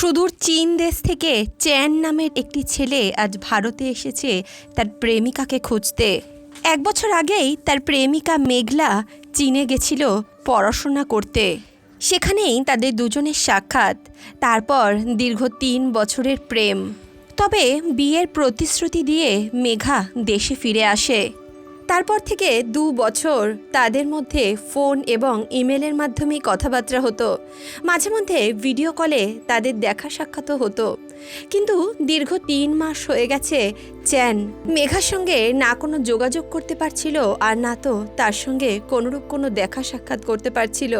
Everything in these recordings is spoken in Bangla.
সুদূর চীন দেশ থেকে চ্যান নামের একটি ছেলে আজ ভারতে এসেছে তার প্রেমিকাকে খুঁজতে। এক বছর আগেই তার প্রেমিকা মেঘলা চীনে গেছিল পড়াশোনা করতে। সেখানেই তাদের দুজনের সাক্ষাৎ, তারপর দীর্ঘ তিন বছরের প্রেম। তবে বিয়ের প্রতিশ্রুতি দিয়ে মেঘা দেশে ফিরে আসে। তারপর থেকে দু বছর তাদের মধ্যে ফোন এবং ইমেলের মাধ্যমে কথাবার্তা হতো। মাঝে মধ্যে ভিডিও কলে তাদের দেখা সাক্ষাৎও হতো। কিন্তু দীর্ঘ তিন মাস হয়ে গেছে চ্যান মেঘার সঙ্গে না কোনো যোগাযোগ করতে পারছিল আর না তো তার সঙ্গে কোনোরূপ কোনো দেখা সাক্ষাৎ করতে পারছিল।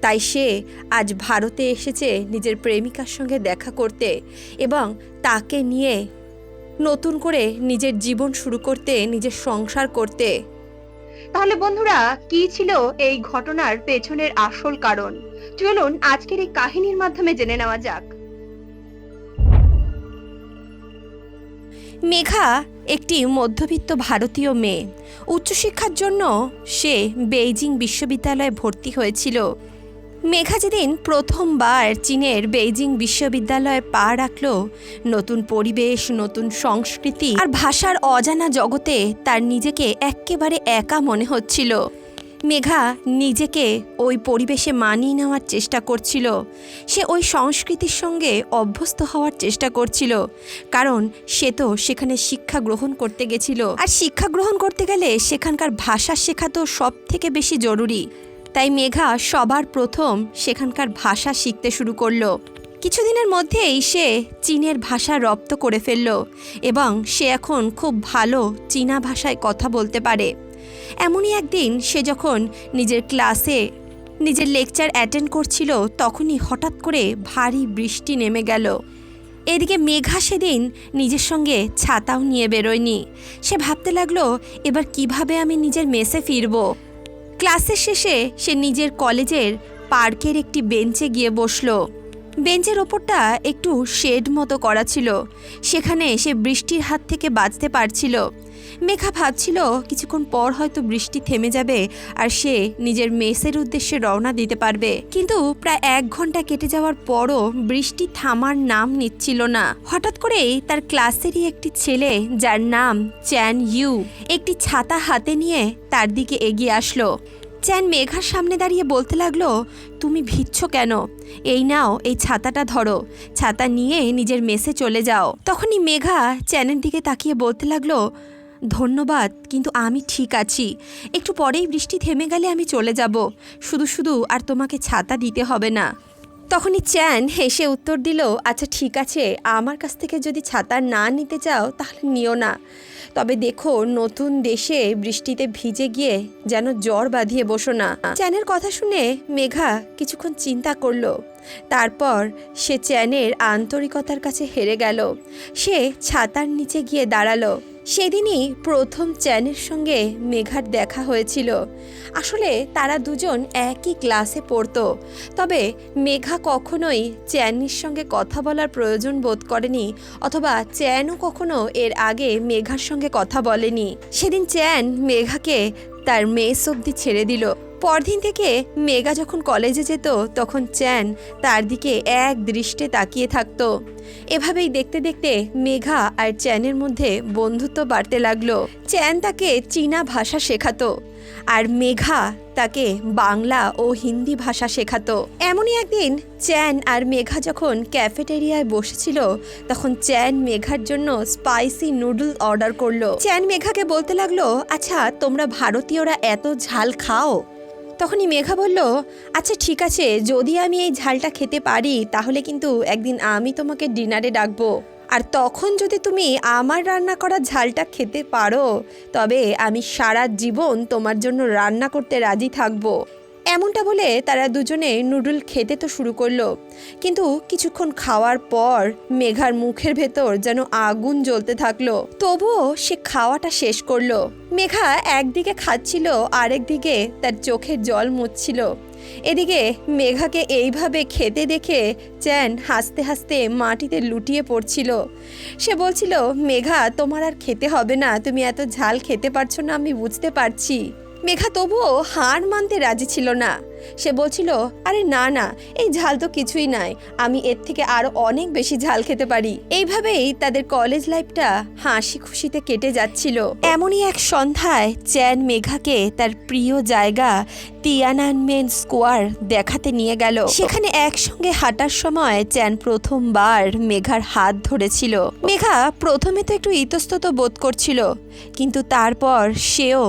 তাই সে আজ ভারতে এসেছে নিজের প্রেমিকার সঙ্গে দেখা করতে এবং তাকে নিয়ে নতুন করে নিজের জীবন শুরু করতে নিজের সংসার করতে। তাহলে বন্ধুরা কি ছিল এই ঘটনার পেছনের আসল কারণ? চলুন আজকের এই কাহিনীর মাধ্যমে জেনে নেওয়া যাক। মেঘা একটি মধ্যবিত্ত ভারতীয় মেয়ে। উচ্চশিক্ষার জন্য সে বেইজিং বিশ্ববিদ্যালয়ে ভর্তি হয়েছিল। মেঘা যেদিন প্রথমবার চীনের বেইজিং বিশ্ববিদ্যালয়ে পা রাখল নতুন পরিবেশ, নতুন সংস্কৃতি আর ভাষার অজানা জগতে তার নিজেকে এক্কেবারে একা মনে হচ্ছিল। মেঘা নিজেকে ওই পরিবেশে মানিয়ে নেওয়ার চেষ্টা করছিল। সে ওই সংস্কৃতির সঙ্গে অভ্যস্ত হওয়ার চেষ্টা করছিল, কারণ সে তো সেখানে শিক্ষা গ্রহণ করতে গেছিল। আর শিক্ষা গ্রহণ করতে গেলে সেখানকার ভাষা শেখা তো সব থেকে বেশি জরুরি। তাই মেঘা সবার প্রথম সেখানকার ভাষা শিখতে শুরু করল। কিছুদিনের মধ্যেই সে চীনের ভাষা রপ্ত করে ফেলল এবং সে এখন খুব ভালো চীনা ভাষায় কথা বলতে পারে। এমনই একদিন সে যখন নিজের ক্লাসে নিজের লেকচার অ্যাটেন্ড করছিল, তখনই হঠাৎ করে ভারী বৃষ্টি নেমে গেল। এদিকে মেঘা সেদিন নিজের সঙ্গে ছাতাও নিয়ে বেরোয়নি। সে ভাবতে লাগল, এবার কীভাবে আমি নিজের মেসে ফিরবো? ক্লাসের শেষে সে নিজের কলেজের পার্কের একটি বেঞ্চে গিয়ে বসল। বেঞ্চের ওপরটা একটু শেড মতো করা ছিল। সেখানে সে বৃষ্টির হাত থেকে বাঁচতে পারছিল। মেঘা ভাবছিল, কিছুক্ষণ পর হয়তো বৃষ্টি থেমে যাবে আর সে নিজের মেসের উদ্দেশ্যে রওনা দিতে পারবে। কিন্তু প্রায় এক ঘণ্টা কেটে যাওয়ার পরও বৃষ্টি থামার নাম নিচ্ছিল না। হঠাৎ করেই তার ক্লাসেরই একটি ছেলে, যার নাম চ্যান ইউ, একটি ছাতা হাতে নিয়ে তার দিকে এগিয়ে আসলো। চ্যান মেঘার সামনে দাঁড়িয়ে বলতে লাগল, তুমি ভিজছ কেন? এই নাও, এই ছাতাটা ধরো। ছাতা নিয়ে নিজের মেসে চলে যাও। তখনই মেঘা চ্যানের দিকে তাকিয়ে বলতে লাগল ধন্যবাদ, কিন্তু আমি ঠিক আছি। একটু পরেই বৃষ্টি থেমে গেলে আমি চলে যাব। শুধু শুধু, আর তোমাকে ছাতা দিতে হবে না। তখনই চ্যান হেসে উত্তর দিল আচ্ছা ঠিক আছে, আমার কাছ থেকে যদি ছাতা না নিতে চাও, তাহলে নিও না। তবে দেখো, নতুন দেশে বৃষ্টিতে ভিজে গিয়ে যেন জ্বর বাঁধিয়ে বসো না। চ্যানের কথা শুনে মেঘা কিছুক্ষণ চিন্তা করল। তারপর সে চ্যানের আন্তরিকতার কাছে হেরে গেল। সে ছাতার নিচে গিয়ে দাঁড়াল। সেদিনই প্রথম চ্যানের সঙ্গে মেঘার দেখা হয়েছিল। আসলে তারা দুজন একই ক্লাসে পড়তো। তবে মেঘা কখনোই চ্যানির সঙ্গে কথা বলার প্রয়োজন বোধ করেনি অথবা চ্যানও কখনো এর আগে মেঘার সঙ্গে কথা বলেনি। সেদিন চ্যান মেঘাকে তার মেস অবধি ছেড়ে দিল। পরদিন থেকে মেঘা যখন কলেজে যেত, তখন চ্যান তার দিকে এক দৃষ্টে তাকিয়ে থাকতো। এভাবেই দেখতে দেখতে মেঘা আর চ্যানের মধ্যে বন্ধুত্ব বাড়তে লাগল। চ্যান তাকে চীনা ভাষা শেখাতো আর মেঘা তাকে বাংলা ও হিন্দি ভাষা শেখাতো। এমনই একদিন চ্যান আর মেঘা যখন ক্যাফেটেরিয়ায় বসেছিল, তখন চ্যান মেঘার জন্য স্পাইসি নুডল অর্ডার করল। চ্যান মেঘাকে বলতে লাগল আচ্ছা তোমরা ভারতীয়রা এত ঝাল খাও? তখনই মেঘা বলল আচ্ছা ঠিক আছে, যদি আমি এই ঝালটা খেতে পারি, তাহলে কিন্তু একদিন আমি তোমাকে ডিনারে ডাকবো। আর তখন যদি তুমি আমার রান্না করা ঝালটা খেতে পারো, তবে আমি সারা জীবন তোমার জন্য রান্না করতে রাজি থাকব। এমনটা বলে তারা দুজনে নুডল খেতে তো শুরু করল। কিন্তু কিছুক্ষণ খাওয়ার পর মেঘার মুখের ভেতর যেন আগুন জ্বলতে থাকল। তবুও সে খাওয়াটা শেষ করল। মেঘা একদিকে খাচ্ছিল আরেকদিকে তার চোখের জল মুছছিল। এদিকে মেঘাকে এইভাবে খেতে দেখে চ্যান হাসতে হাসতে মাটিতে লুটিয়ে পড়ছিল। সে বলছিল, মেঘা, তোমার আর খেতে হবে না। তুমি এত ঝাল খেতে পারছ না, আমি বুঝতে পারছি। মেঘা তবুও হার মানতে রাজি ছিল না। সে বলছিল, আরে না না, এই ঝাল তো কিছুই নাই। আমি এর থেকে আরও অনেক বেশি ঝাল খেতে পারি। এইভাবেই তাদের কলেজ লাইফটা হাসি খুশিতে কেটে যাচ্ছিল। এমনই এক সন্ধ্যায় চ্যান মেঘাকে তার প্রিয় জায়গা তিয়ানানমেন স্কোয়ার দেখাতে নিয়ে গেল। সেখানে একসঙ্গে হাঁটার সময় চ্যান প্রথমবার মেঘার হাত ধরেছিল। মেঘা প্রথমে তো একটু ইতস্তত বোধ করছিল, কিন্তু তারপর সেও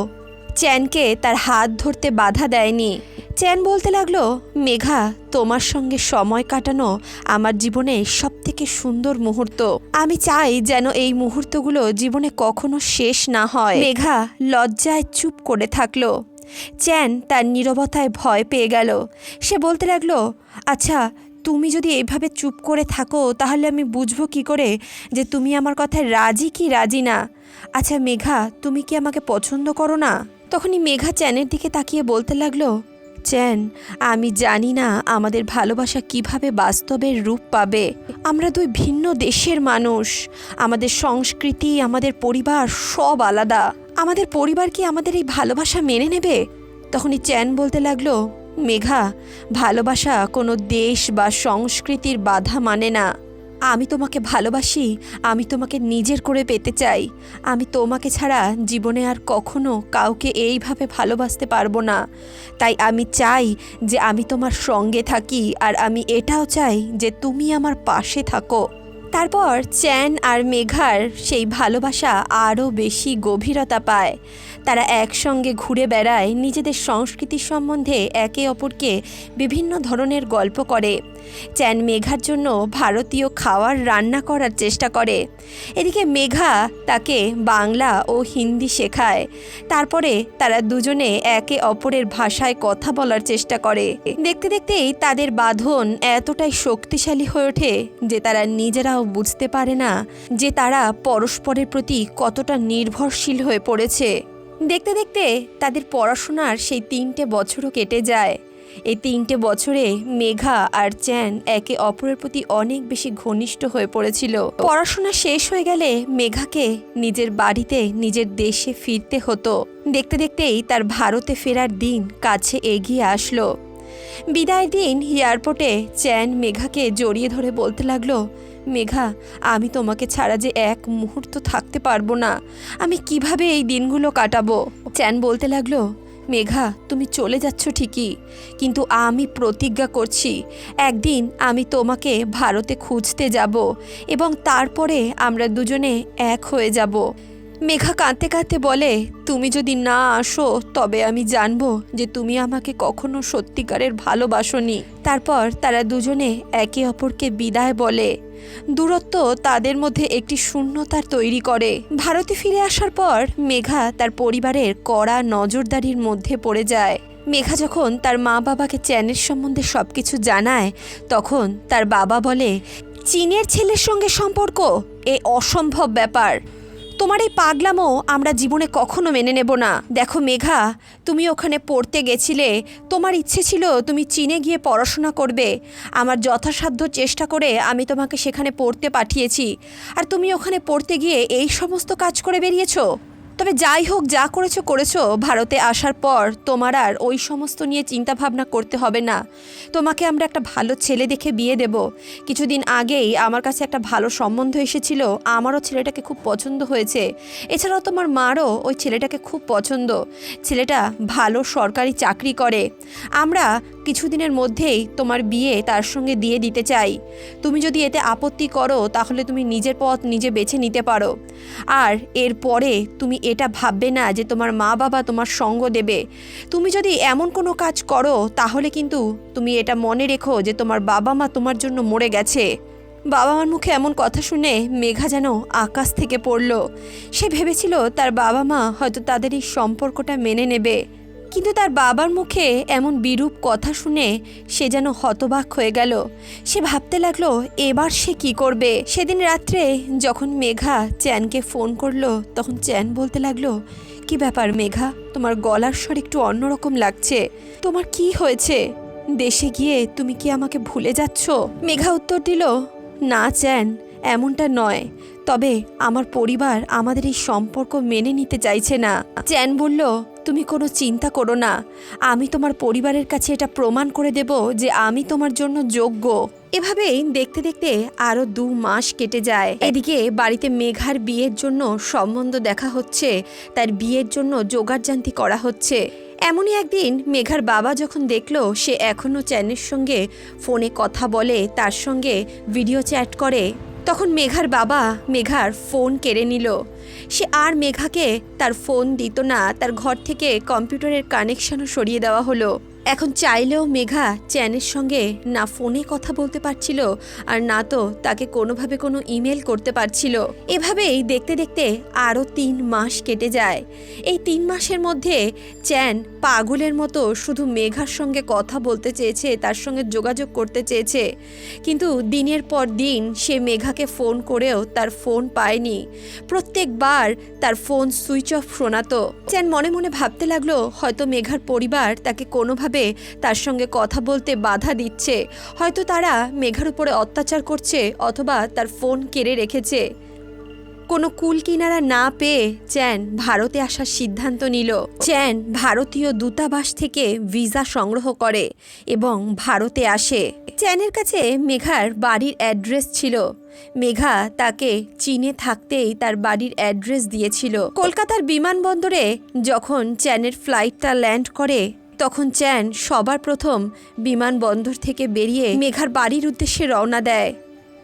চ্যানকে তার হাত ধরতে বাধা দেয়নি। চ্যান বলতে লাগল, মেঘা, তোমার সঙ্গে সময় কাটানো আমার জীবনে সব থেকে সুন্দর মুহূর্ত। আমি চাই যেন এই মুহূর্তগুলো জীবনে কখনো শেষ না হয়। মেঘা লজ্জায় চুপ করে থাকল। চ্যান তার নীরবতায় ভয় পেয়ে গেল। সে বলতে লাগল আচ্ছা তুমি যদি এইভাবে চুপ করে থাকো, তাহলে আমি বুঝব কি করে যে তুমি আমার কথায় রাজি কি রাজি না? আচ্ছা মেঘা, তুমি কি আমাকে পছন্দ করো না? তখনই মেঘা চ্যানের দিকে তাকিয়ে বলতে লাগল, চ্যান, আমি জানি না আমাদের ভালোবাসা কীভাবে বাস্তবের রূপ পাবে। আমরা দুই ভিন্ন দেশের মানুষ। আমাদের সংস্কৃতি, আমাদের পরিবার সব আলাদা। আমাদের পরিবার কি আমাদের এই ভালোবাসা মেনে নেবে? তখনই চ্যান বলতে লাগল, মেঘা, ভালোবাসা কোনো দেশ বা সংস্কৃতির বাধা মানে না। আমি তোমাকে ভালোবাসি, আমি তোমাকে নিজের করে পেতে চাই। আমি তোমাকে ছাড়া জীবনে আর কখনো কাউকে এইভাবে ভালোবাসতে পারব না। তাই আমি চাই যে আমি তোমার সঙ্গে থাকি আর আমি এটাও চাই যে তুমি আমার পাশে থাকো। তারপর চ্যান আর মেঘার সেই ভালোবাসা আরও বেশি গভীরতা পায়। তারা একসঙ্গে ঘুরে বেড়ায় নিজেদের সংস্কৃতি সম্বন্ধে একে অপরকে বিভিন্ন ধরনের গল্প করে। চ্যান মেঘার জন্য ভারতীয় খাওয়ার রান্না করার চেষ্টা করে। এদিকে মেঘা তাকে বাংলা ও হিন্দি শেখায়। তারপরে তারা দুজনে একে অপরের ভাষায় কথা বলার চেষ্টা করে। দেখতে দেখতেই তাদের বাঁধন এতটাই শক্তিশালী হয়ে ওঠে যে তারা নিজেরাও বুঝতে পারে না যে তারা পরস্পরের প্রতি কতটা নির্ভরশীল হয়ে পড়েছে। দেখতে দেখতে তাদের পড়াশোনার সেই তিনটে বছরও কেটে যায়। এই তিনটে বছরে মেঘা আর চ্যান একে অপরের প্রতি অনেক বেশি ঘনিষ্ঠ হয়ে পড়েছিল। পড়াশোনা শেষ হয়ে গেলে মেঘাকে নিজের বাড়িতে, নিজের দেশে ফিরতে হতো। দেখতে দেখতেই তার ভারতে ফেরার দিন কাছে এগিয়ে আসলো। বিদায় দিন এয়ারপোর্টে চ্যান মেঘাকে জড়িয়ে ধরে বলতে লাগল মেঘা, আমি তোমাকে ছাড়া যে এক মুহূর্ত থাকতে পারব না। আমি কীভাবে এই দিনগুলো কাটাবো? চ্যান বলতে লাগল, মেঘা, তুমি চলে যাচ্ছ ঠিকই, কিন্তু আমি প্রতিজ্ঞা করছি, একদিন আমি তোমাকে ভারতে খুঁজতে যাব এবং তারপরে আমরা দুজনে এক হয়ে যাব। মেঘা কাঁদতে কাঁদতে বলে, তুমি যদি না আসো, তবে আমি জানব যে তুমি আমাকে কখনো সত্যিকারের ভালোবাসনি। তারপর তারা দুজনে একে অপরকে বিদায় বলে। দূরত্ব তাদের মধ্যে একটি শূন্যতার তৈরি করে। ভারতে ফিরে আসার পর মেঘা তার পরিবারের কড়া নজরদারির মধ্যে পড়ে যায়। মেঘা যখন তার মা বাবাকে চ্যানের সম্বন্ধে সব কিছু জানায়, তখন তার বাবা বলে, চীনের ছেলের সঙ্গে সম্পর্ক, এ অসম্ভব ব্যাপার। তোমার এই পাগলামো আমরা জীবনে কখনো মেনে নেব না। দেখো মেঘা, তুমি ওখানে পড়তে গেছিলে। তোমার ইচ্ছে ছিল তুমি চীনে গিয়ে পড়াশোনা করবে। আমার যথাসাধ্য চেষ্টা করে আমি তোমাকে সেখানে পড়তে পাঠিয়েছি। আর তুমি ওখানে পড়তে গিয়ে এই সমস্ত কাজ করে বেরিয়েছো? তবে যাই হোক, যা করেছ করেছ। ভারতে আসার পর তোমার আর ওই সমস্ত নিয়ে চিন্তা ভাবনা করতে হবে না। তোমাকে আমরা একটা ভালো ছেলে দেখে বিয়ে দেব। কিছুদিন আগেই আমার কাছে একটা ভালো সম্বন্ধ এসেছিল। আমারও ছেলেটাকে খুব পছন্দ হয়েছে। এছাড়াও তোমার মারও ওই ছেলেটাকে খুব পছন্দ। ছেলেটা ভালো সরকারি চাকরি করে। আমরা কিছুদিনের মধ্যেই তোমার বিয়ে তার সঙ্গে দিয়ে দিতে চাই। তুমি যদি এতে আপত্তি করো, তাহলে তুমি নিজের পথ নিজে বেছে নিতে পারো। আর এরপরে তুমি এটা ভাববে না যে তোমার মা বাবা তোমার সঙ্গ দেবে। তুমি যদি এমন কোনো কাজ করো, তাহলে কিন্তু তুমি এটা মনে রেখো যে তোমার বাবা মা তোমার জন্য মরে গেছে। বাবা মার মুখে এমন কথা শুনে মেঘা যেন আকাশ থেকে পড়ল। সে ভেবেছিল তার বাবা মা হয়তো তাদের এই সম্পর্কটা মেনে নেবে। কিন্তু তার বাবার মুখে এমন বিরূপ কথা শুনে সে যেন হতবাক হয়ে গেল। সে ভাবতে লাগল, এবার সে কি করবে? সেদিন রাত্রে যখন মেঘা চ্যানকে ফোন করল, তখন চ্যান বলতে লাগল, কি ব্যাপার মেঘা, তোমার গলার স্বর একটু অন্যরকম লাগছে। তোমার কি হয়েছে? দেশে গিয়ে তুমি কি আমাকে ভুলে যাচ্ছ? মেঘা উত্তর দিল, না চ্যান, এমনটা নয়। তবে আমার পরিবার আমাদের এই সম্পর্ক মেনে নিতে চাইছে না। চ্যান বলল তুমি কোনো চিন্তা করো না। আমি তোমার পরিবারের কাছে এটা প্রমাণ করে দেব যে আমি তোমার জন্য যোগ্য। এভাবেই দেখতে দেখতে আরও দু মাস কেটে যায়। এদিকে বাড়িতে মেঘার বিয়ের জন্য সম্বন্ধ দেখা হচ্ছে, তার বিয়ের জন্য জোগাড়জান্তি করা হচ্ছে। এমনই একদিন মেঘার বাবা যখন দেখল, সে এখনও চ্যানের সঙ্গে ফোনে কথা বলে, তার সঙ্গে ভিডিও চ্যাট করে। তখন মেঘার বাবা মেঘার ফোন কেড়ে নিল। সে আর মেঘাকে তার ফোন দিত না, তার ঘর থেকে কম্পিউটারের কানেকশনও সরিয়ে দেওয়া হলো। এখন চাইলেও মেঘা চ্যানের সঙ্গে না ফোনে কথা বলতে পারছিল আর না তো তাকে কোনোভাবে কোনো ইমেল করতে পারছিল। এভাবেই দেখতে দেখতে আরও তিন মাস কেটে যায়। এই তিন মাসের মধ্যে চ্যান পাগলের মতো শুধু মেঘার সঙ্গে কথা বলতে চেয়েছে, তার সঙ্গে যোগাযোগ করতে চেয়েছে। কিন্তু দিনের পর দিন সে মেঘাকে ফোন করেও তার ফোন পায়নি। প্রত্যেকবার তার ফোন সুইচ অফ শোনাতো। চ্যান মনে মনে ভাবতে লাগল, হয়তো মেঘার পরিবার তাকে কোনোভাবে তার সঙ্গে কথা বলতে বাধা দিচ্ছে। হয়তো তারা মেঘার উপরে অত্যাচার করছে অথবা তার ফোন কেড়ে রেখেছে। কোনো কুল কিনারা না পেয়ে চ্যান ভারতে আসার সিদ্ধান্ত নিল। চ্যান ভারতীয় দূতাবাস থেকে ভিসা সংগ্রহ করে এবং ভারতে আসে। চ্যানের কাছে মেঘার বাড়ির অ্যাড্রেস ছিল। মেঘা তাকে চীনে থাকতেই তার বাড়ির অ্যাড্রেস দিয়েছিল। কলকাতার বিমানবন্দরে যখন চ্যানের ফ্লাইটটা ল্যান্ড করে তখন চ্যান সবার প্রথম বিমানবন্দর থেকে বেরিয়ে মেঘার বাড়ির উদ্দেশ্যে রওনা দেয়।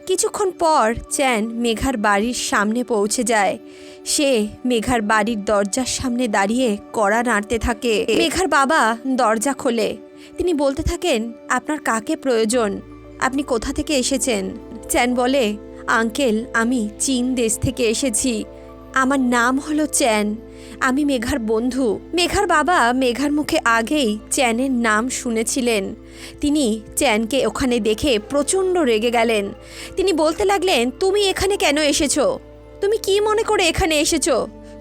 কিছুক্ষণ পর চ্যান মেঘার বাড়ির সামনে পৌঁছে যায়। সে মেঘার বাড়ির দরজার সামনে দাঁড়িয়ে কড়া নাড়তে থাকে। মেঘার বাবা দরজা খোলে। তিনি বলতে থাকেন, আপনার কাকে প্রয়োজন? আপনি কোথা থেকে এসেছেন? চ্যান বলে, আঙ্কেল, আমি চীন দেশ থেকে এসেছি। আমার নাম হলো চ্যান। আমি মেঘার বন্ধু। মেঘার বাবা মেঘার মুখে আগেই চ্যানের নাম শুনেছিলেন। তিনি চ্যানকে ওখানে দেখে প্রচণ্ড রেগে গেলেন। তিনি বলতে লাগলেন, তুমি এখানে কেন এসেছ? তুমি কি মনে করে এখানে এসেছ?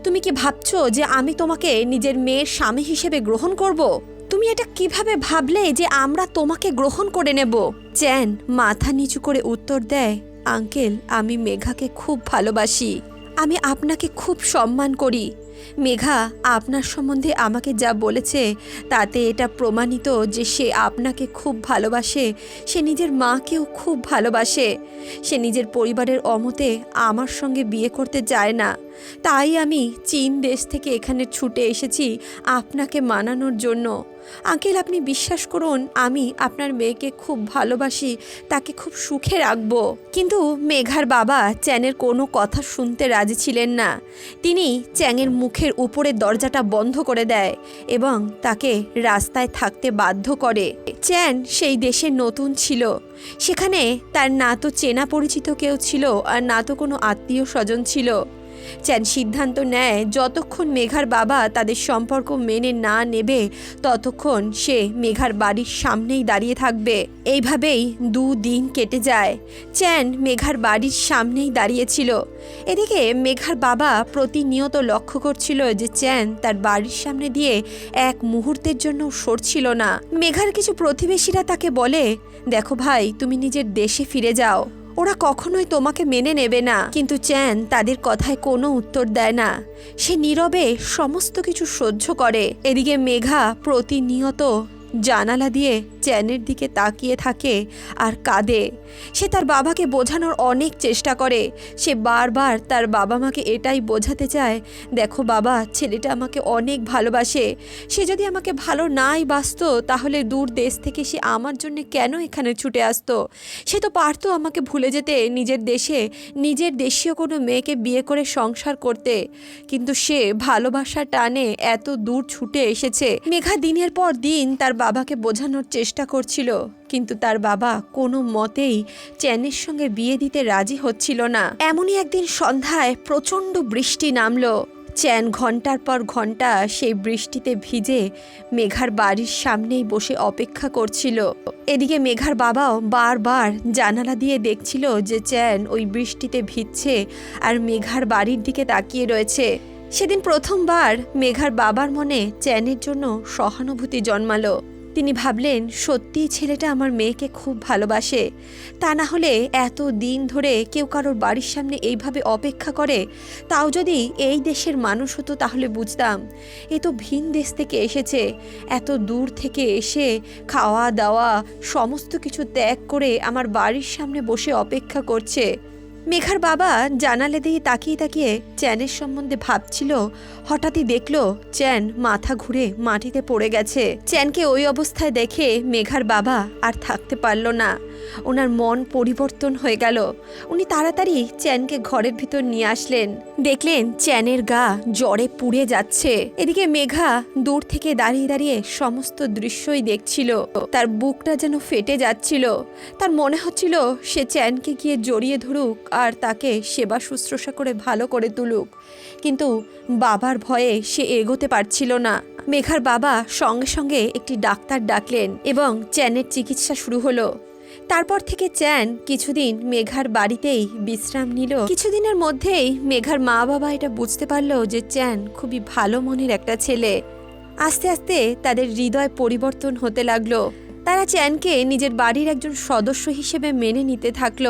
তুমি কি ভাবছ যে আমি তোমাকে নিজের মেয়ের স্বামী হিসেবে গ্রহণ করব? তুমি এটা কীভাবে ভাবলে যে আমরা তোমাকে গ্রহণ করে নেব? চ্যান মাথা নিচু করে উত্তর দেয়, আঙ্কেল, আমি মেঘাকে খুব ভালোবাসি। আমি আপনাকে খুব সম্মান করি। মেঘা, আপনার সম্বন্ধে আমাকে যা বলেছে, তাতে এটা প্রমাণিত যে সে আপনাকে খুব ভালোবাসে, সে নিজের মাকেও খুব ভালোবাসে। সে নিজের পরিবারের অমতে আমার সঙ্গে বিয়ে করতে যায় না। তাই আমি চীন দেশ থেকে এখানে ছুটে এসেছি আপনাকে মানানোর জন্য। আঙ্কেল, আপনি বিশ্বাস করুন, আমি আপনার মেয়েকে খুব ভালোবাসি, তাকে খুব সুখে রাখব। কিন্তু মেঘার বাবা চ্যানের কোনো কথা শুনতে রাজি ছিলেন না। তিনি চ্যাংয়ের মুখের উপরে দরজাটা বন্ধ করে দেয় এবং তাকে রাস্তায় থাকতে বাধ্য করে। চ্যান সেই দেশে নতুন ছিল। সেখানে তার না তো চেনা পরিচিত কেউ ছিল আর না তো কোনো আত্মীয় স্বজন ছিল। চ্যান সিদ্ধান্ত নেয়, যতক্ষণ মেঘার বাবা তাদের সম্পর্ক মেনে না নেবে, ততক্ষণ সে মেঘার বাড়ির সামনেই দাঁড়িয়ে থাকবে। এইভাবেই দুদিন কেটে যায়। চ্যান মেঘার বাড়ির সামনেই দাঁড়িয়েছিল। এদিকে মেঘার বাবা প্রতিনিয়ত লক্ষ্য করছিল যে চ্যান তার বাড়ির সামনে দিয়ে এক মুহূর্তের জন্য সরছিল না। মেঘার কিছু প্রতিবেশীরা তাকে বলে, দেখো ভাই, তুমি নিজের দেশে ফিরে যাও। ওরা কখনোই তোমাকে মেনে নেবে না। কিন্তু চ্যান তাদের কথায় কোনো উত্তর দেয় না। সে নীরবে সমস্ত কিছু সহ্য করে। এদিকে মেঘা প্রতিনিয়ত জানালা দিয়ে চ্যানের দিকে তাকিয়ে থাকে আর কাঁদে। সে তার বাবাকে বোঝানোর অনেক চেষ্টা করে। সে বারবার তার বাবা মাকে এটাই বোঝাতে চায়, দেখো বাবা, ছেলেটা আমাকে অনেক ভালোবাসে। সে যদি আমাকে ভালো নাই বাসতো তাহলে দূর দেশ থেকে সে আমার জন্য কেন এখানে ছুটে আসতো? সে তো পারতো আমাকে ভুলে যেতে, নিজের দেশে, নিজের দেশীয় কোনো মেয়েকে বিয়ে করে সংসার করতে। কিন্তু সে ভালোবাসা টানে এত দূর ছুটে এসেছে। মেঘা দিনের পর দিন তার বাবাকে বোঝানোর চেষ্টা করছিল, কিন্তু তার বাবা কোনো মতেই চ্যানের সঙ্গে বিয়ে দিতে রাজি হচ্ছিল না। এমনই একদিন সন্ধ্যায় প্রচণ্ড বৃষ্টি নামলো। চ্যান ঘণ্টার পর ঘণ্টা সেই বৃষ্টিতে ভিজে মেঘার বাড়ির সামনেই বসে অপেক্ষা করছিল। এদিকে মেঘার বাবাও বারবার জানালা দিয়ে দেখছিল যে চ্যান ওই বৃষ্টিতে ভিজছে আর মেঘার বাড়ির দিকে তাকিয়ে রয়েছে। সেদিন প্রথমবার মেঘার বাবার মনে চ্যানের জন্য সহানুভূতি জন্মালো। তিনি ভাবলেন সত্যিই ছেলেটা আমার মেয়েকে খুব ভালোবাসে। তা না হলে এত দিন ধরে কেউ কারোর বাড়ির সামনে এইভাবে অপেক্ষা করে? তাও যদি এই দেশের মানুষ হতো তাহলে বুঝতাম। এ তো ভিন দেশ থেকে এসেছে। এত দূর থেকে এসে খাওয়া দাওয়া, সমস্ত কিছু ত্যাগ করে আমার বাড়ির সামনে বসে অপেক্ষা করছে। মেঘার বাবা জানালে দিয়ে তাকিয়ে তাকিয়ে চ্যানের সম্বন্ধে ভাবছিল হঠাৎই দেখল চ্যান মাথা ঘুরে মাটিতে পড়ে গেছে। চ্যানকে ওই অবস্থায় দেখে মেঘার বাবা আর থাকতে পারল না। ওনার মন পরিবর্তন হয়ে গেল। উনি তাড়াতাড়ি চ্যানকে ঘরের ভিতর নিয়ে আসলেন। দেখলেন চ্যানের গা জ্বরে পুড়ে যাচ্ছে। এদিকে মেঘা দূর থেকে দাঁড়িয়ে দাঁড়িয়ে সমস্ত দৃশ্যই দেখছিল। তার বুকটা যেন ফেটে যাচ্ছিল। তার মনে হচ্ছিল সে চ্যানকে গিয়ে জড়িয়ে ধরুক আর তাকে সেবা শুশ্রূষা করে ভালো করে তুলুক। কিন্তু বাবার ভয়ে সে এগোতে পারছিল না। মেঘার বাবা সঙ্গে সঙ্গে একটি ডাক্তার ডাকলেন এবং চ্যানের চিকিৎসা শুরু হলো। তারপর থেকে চ্যান কিছুদিন মেঘার বাড়িতেই বিশ্রাম নিল। কিছুদিনের মধ্যেই মেঘার মা বাবা এটা বুঝতে পারল যে চ্যান খুবই ভালো মনের একটা ছেলে। আস্তে আস্তে তাদের হৃদয় পরিবর্তন হতে লাগল। তারা চ্যানকে নিজের বাড়ির একজন সদস্য হিসেবে মেনে নিতে থাকল।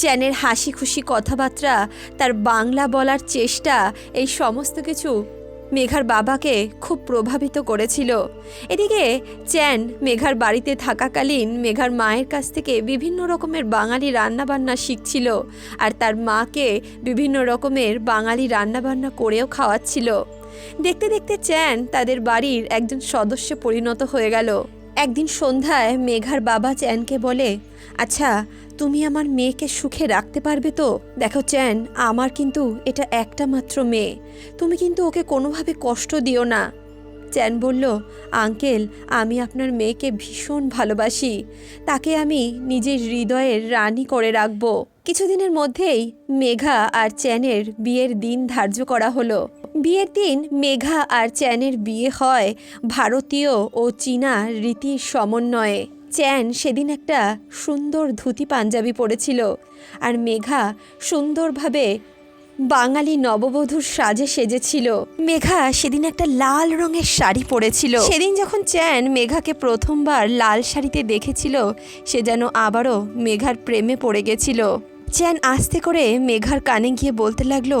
চ্যানের হাসি খুশি কথাবার্তা, তার বাংলা বলার চেষ্টা, এই সমস্ত কিছু মেঘার বাবাকে খুব প্রভাবিত করেছিল। এদিকে চ্যান মেঘার বাড়িতে থাকাকালীন মেঘার মায়ের কাছ থেকে বিভিন্ন রকমের বাঙালি রান্নাবান্না শিখছিল আর তার মাকে বিভিন্ন রকমের বাঙালি রান্নাবান্না করেও খাওয়াচ্ছিল। দেখতে দেখতে চ্যান তাদের বাড়ির একজন সদস্য পরিণত হয়ে গেল। একদিন সন্ধ্যায় মেঘার বাবা চ্যানকে বলে আচ্ছা তুমি আমার মেয়েকে সুখে রাখতে পারবে তো? দেখো চ্যান, আমার কিন্তু এটা একটা মাত্র মেয়ে। তুমি কিন্তু ওকে কোনোভাবে কষ্ট দিও না। চ্যান বলল, আঙ্কেল, আমি আপনার মেয়েকে ভীষণ ভালোবাসি। তাকে আমি নিজের হৃদয়ের রানী করে রাখব। কিছুদিনের মধ্যেই মেঘা আর চ্যানের বিয়ের দিন ধার্য করা হলো। বিয়ের দিন মেঘা আর চ্যানের বিয়ে হয় ভারতীয় ও চীনা রীতির সমন্বয়ে। চ্যান সেদিন একটা সুন্দর ধুতি পাঞ্জাবি পরেছিল আর মেঘা সুন্দরভাবে বাঙালি নববধূর সাজে সেজেছিল। মেঘা সেদিন একটা লাল রঙের শাড়ি পরেছিল। সেদিন যখন চ্যান মেঘাকে প্রথমবার লাল শাড়িতে দেখেছিল, সে যেন আবারও মেঘার প্রেমে পড়ে গেছিল। চ্যান আস্তে করে মেঘার কানে গিয়ে বলতে লাগল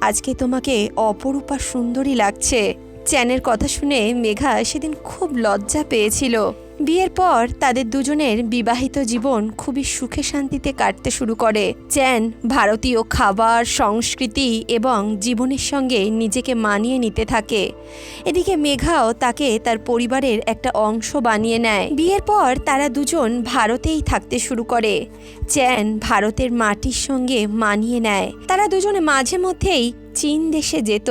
আজকে তোমাকে অপরূপা সুন্দরী লাগছে। চ্যানের কথা শুনে মেঘা সেদিন খুব লজ্জা পেয়েছিল। বিয়ের পর তাদের দুজনের বিবাহিত জীবন খুবই সুখে শান্তিতে কাটতে শুরু করে। চ্যান ভারতীয় খাবার, সংস্কৃতি এবং জীবনের সঙ্গে নিজেকে মানিয়ে নিতে থাকে। এদিকে মেঘাও তাকে তার পরিবারের একটা অংশ বানিয়ে নেয়। বিয়ের পর তারা দুজন ভারতেই থাকতে শুরু করে। চ্যান ভারতের মাটির সঙ্গে মানিয়ে নেয়। তারা দুজনে মাঝে মধ্যেই চীন দেশে যেত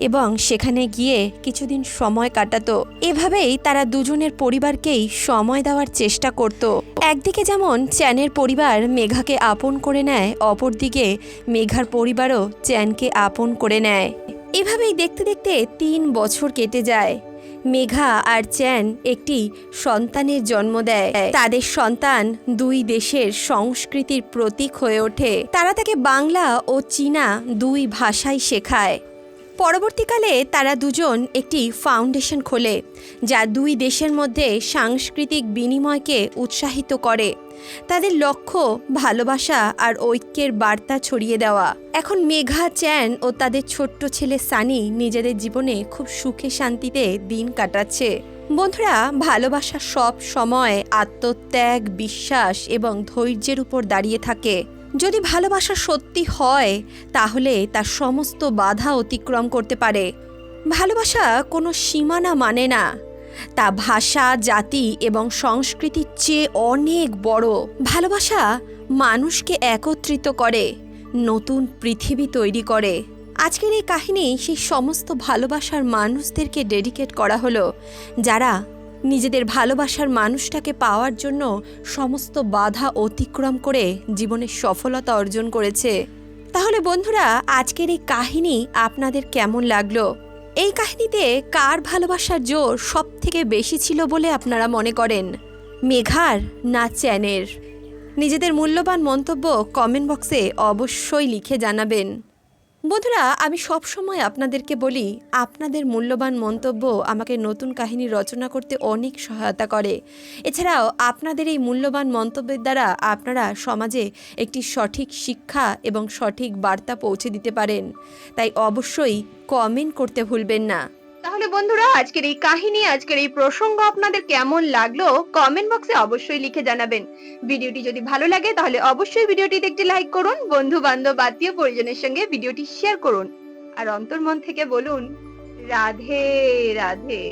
এবং সেখানে গিয়ে কিছুদিন সময় কাটাতো। এভাবেই তারা দুজনের পরিবারকেই সময় দেওয়ার চেষ্টা করত। একদিকে যেমন চ্যানের পরিবার মেঘাকে আপন করে নেয়, অপরদিকে মেঘার পরিবারও চ্যানকে আপন করে নেয়। এভাবেই দেখতে দেখতে তিন বছর কেটে যায়। মেঘা আর চ্যান একটি সন্তানের জন্ম দেয়। তাদের সন্তান দুই দেশের সংস্কৃতির প্রতীক হয়ে ওঠে। তারা তাকে বাংলা ও চীনা দুই ভাষাই শেখায়। পরবর্তীকালে তারা দুজন একটি ফাউন্ডেশন খোলে, যা দুই দেশের মধ্যে সাংস্কৃতিক বিনিময়কে উৎসাহিত করে। তাদের লক্ষ্য ভালোবাসা আর ঐক্যের বার্তা ছড়িয়ে দেওয়া। এখন মেঘা, চ্যান ও তাদের ছোট্ট ছেলে সানি নিজেদের জীবনে খুব সুখে শান্তিতে দিন কাটাচ্ছে। বন্ধুরা, ভালোবাসা সব সময় আত্মত্যাগ, বিশ্বাস এবং ধৈর্যের উপর দাঁড়িয়ে থাকে। যদি ভালোবাসা সত্যি হয়, তাহলে তার সমস্ত বাধা অতিক্রম করতে পারে। ভালোবাসা কোনো সীমানা মানে না। তা ভাষা, জাতি এবং সংস্কৃতির চেয়ে অনেক বড়। ভালোবাসা মানুষকে একত্রিত করে, নতুন পৃথিবী তৈরি করে। আজকের এই কাহিনী সেই সমস্ত ভালোবাসার মানুষদেরকে ডেডিকেট করা হলো, যারা নিজেদের ভালোবাসার মানুষটাকে পাওয়ার জন্য সমস্ত বাধা অতিক্রম করে জীবনের সফলতা অর্জন করেছে। তাহলে বন্ধুরা, আজকের এই কাহিনী আপনাদের কেমন লাগল? এই কাহিনীতে কার ভালোবাসার জোর সব থেকে বেশি ছিল বলে আপনারা মনে করেন? মেঘার না চ্যানের? নিজেদের মূল্যবান মন্তব্য কমেন্ট বক্সে অবশ্যই লিখে জানাবেন। বন্ধুরা, আমি সব সময় আপনাদেরকে বলি, আপনাদের মূল্যবান মন্তব্য আমাকে নতুন কাহিনী রচনা করতে অনেক সহায়তা করে। এছাড়াও, আপনাদের এই মূল্যবান মন্তব্যের দ্বারা আপনারা সমাজে একটি সঠিক শিক্ষা এবং সঠিক বার্তা পৌঁছে দিতে পারেন। তাই অবশ্যই কমেন্ট করতে ভুলবেন না। তাহলে বন্ধুরা, আজকের এই কাহিনী, আজকের এই প্রসঙ্গ আপনাদের কেমন লাগল কমেন্ট বক্সে অবশ্যই লিখে জানাবেন। ভিডিওটি যদি ভালো লাগে, তাহলে অবশ্যই ভিডিওটি একটি লাইক করুন বন্ধু বান্ধব আত্মীয় পরিজনের সঙ্গে ভিডিওটি শেয়ার করুন। আর অন্তর্মন থেকে বলুন, রাধে রাধে।